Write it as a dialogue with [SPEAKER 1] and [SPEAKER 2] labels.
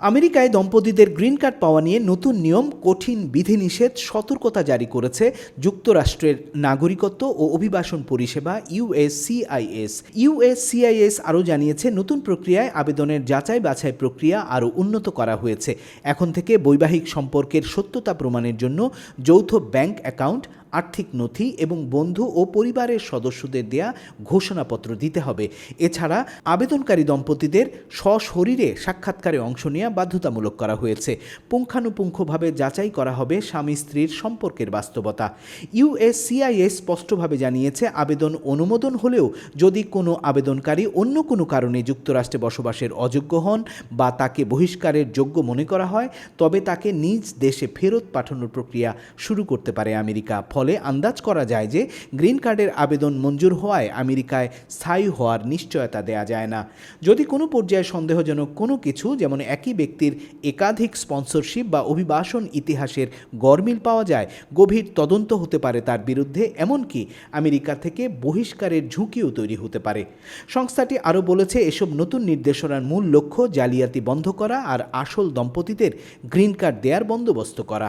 [SPEAKER 1] আমেরিকায় দম্পতিদের green card পাওয়া নিয়ে নতুন নিয়ম, কঠিন বিধিনিষেধ সতর্কতা জারি করেছে যুক্তরাষ্ট্রের নাগরিকত্ব ও অভিবাসন পরিষেবা ইউএসসিআইএস ইউএসসিআইএস আরও জানিয়েছে, নতুন প্রক্রিয়ায় আবেদনের যাচাই বাছাই প্রক্রিয়া আরও উন্নত করা হয়েছে। এখন থেকে বৈবাহিক সম্পর্কের সত্যতা প্রমাণের জন্য যৌথ ব্যাংক অ্যাকাউন্ট আর্থিক নথি এবং বন্ধু ও পরিবারের সদস্যদের দেয়া ঘোষণাপত্র দিতে হবে। এছাড়া আবেদনকারী দম্পতিদের সশরীরে সাক্ষাৎকারে অংশ নেওয়া বাধ্যতামূলক করা হয়েছে। পুঙ্খানুপুঙ্খভাবে যাচাই করা হবে স্বামী স্ত্রীর সম্পর্কের বাস্তবতা। ইউএসসিআইএস স্পষ্টভাবে জানিয়েছে, আবেদন অনুমোদন হলেও যদি কোনো আবেদনকারী অন্য কোনো কারণে যুক্তরাষ্ট্রে বসবাসের অযোগ্য হন বা তাকে বহিষ্কারের যোগ্য মনে করা হয়, তবে তাকে নিজ দেশে ফেরত পাঠানোর প্রক্রিয়া শুরু করতে পারে আমেরিকা। ফলে আন্দাজ করা যায় যে গ্রিন কার্ডের আবেদন মঞ্জুর হওয়ায় আমেরিকায় স্থায়ী হওয়ার নিশ্চয়তা দেয়া যায় না। যদি কোনো পর্যায়ে সন্দেহজনক কোনো কিছু, যেমন একই ব্যক্তির একাধিক স্পন্সরশিপ বা অভিবাসন ইতিহাসের গরমিল পাওয়া যায়, গভীর তদন্ত হতে পারে তার বিরুদ্ধে, এমনকি আমেরিকা থেকে বহিষ্কারের ঝুঁকিও তৈরি হতে পারে। সংস্থাটি আরও বলেছে, এসব নতুন নির্দেশনার মূল লক্ষ্য জালিয়াতি বন্ধ করা আর আসল দম্পতিদের গ্রিন কার্ড দেয়ার বন্দোবস্ত করা।